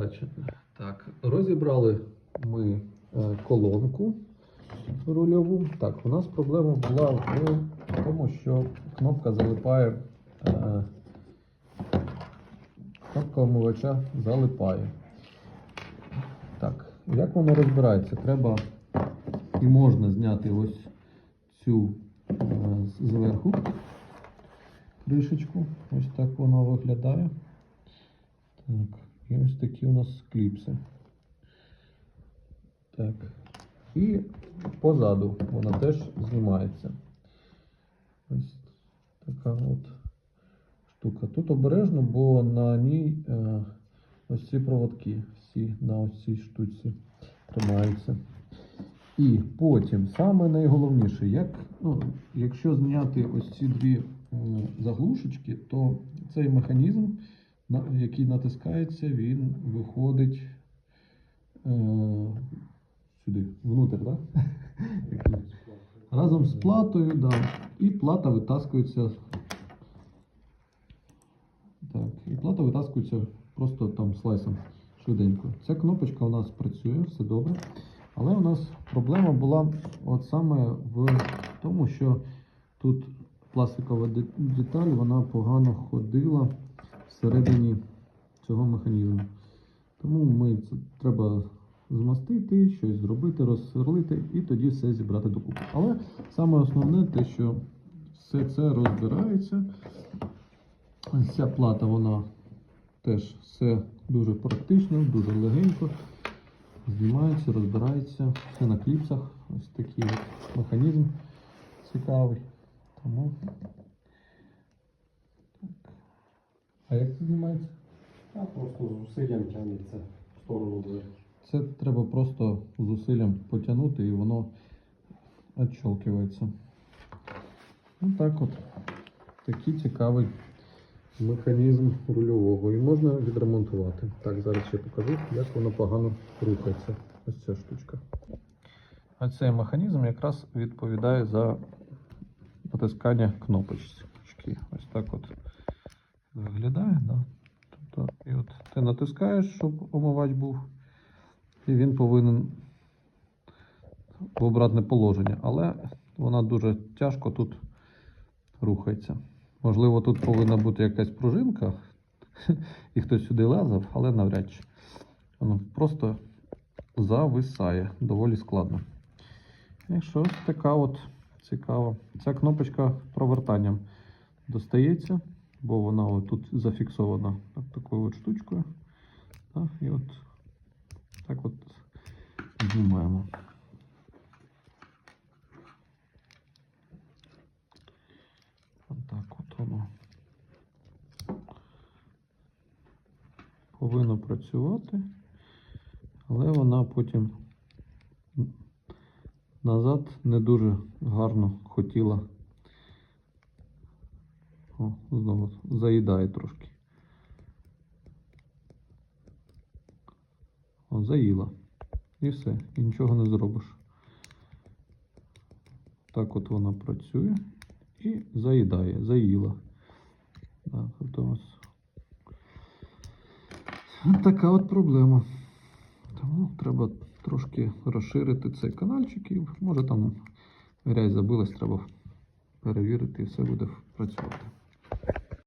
нестача. Так, розібрали ми е, колонку рульову. Так, у нас проблема була в тому, що кнопка залипає. е, Кнопка омивача залипає. Так, як воно розбирається? Треба і можна зняти ось цю е, зверху кришечку. Ось так воно виглядає. Так, і ось такі у нас кліпси. Так. І позаду вона теж знімається. Ось така от штука. Тут обережно, бо на ній е, ось ці проводки всі на ось цій штуці тримаються. І потім саме найголовніше, як, ну, якщо зняти ось ці дві заглушечки, то цей механізм, який натискається, він виходить е, сюди, внутрь, так? Разом з платою, да. І плата витаскується. Так, і плата витаскується просто там слайсом швиденько. Ця кнопочка у нас працює, все добре. Але у нас проблема була от саме в тому, що тут пластикова деталь, вона погано ходила всередині цього механізму. Тому ми це треба змастити, щось зробити, розсверлити і тоді все зібрати докупи. Але саме основне те, що все це розбирається. Ця плата, вона теж все дуже практично, дуже легенько. Знімається, розбирається, все на кліпсах. Ось такий механізм цікавий. Тому. Так. А як це знімається? А просто зусиллям тягнеться в сторону двері. Це треба просто зусиллям потягнути і воно відщелкується. Ну так от. Такий цікавий механізм рульового. І можна відремонтувати. Так, зараз ще покажу, як воно погано рухається. Ось ця штучка. А цей механізм якраз відповідає за натискання кнопочки. Ось так от виглядає. Да? Тобто, і от ти натискаєш, щоб омивач був. І він повинен в обратне положення. Але вона дуже тяжко тут рухається. Можливо, тут повинна бути якась пружинка, і хтось сюди лазив, але навряд чи. Воно просто зависає доволі складно. Якщо ось така от цікава. Ця кнопочка провертанням достається, бо вона от тут зафіксована от такою от штучкою. Так, і от так от знімаємо. Отак от воно повинно працювати, але вона потім назад не дуже гарно хотіла. О, знову заїдає трошки. О, заїла. І все, і нічого не зробиш. Так от вона працює і заїдає, заїла. Так, тобто ось. От така от проблема. Тому треба трошки розширити цей каналчик і може там грязь забилась, треба перевірити і все буде працювати.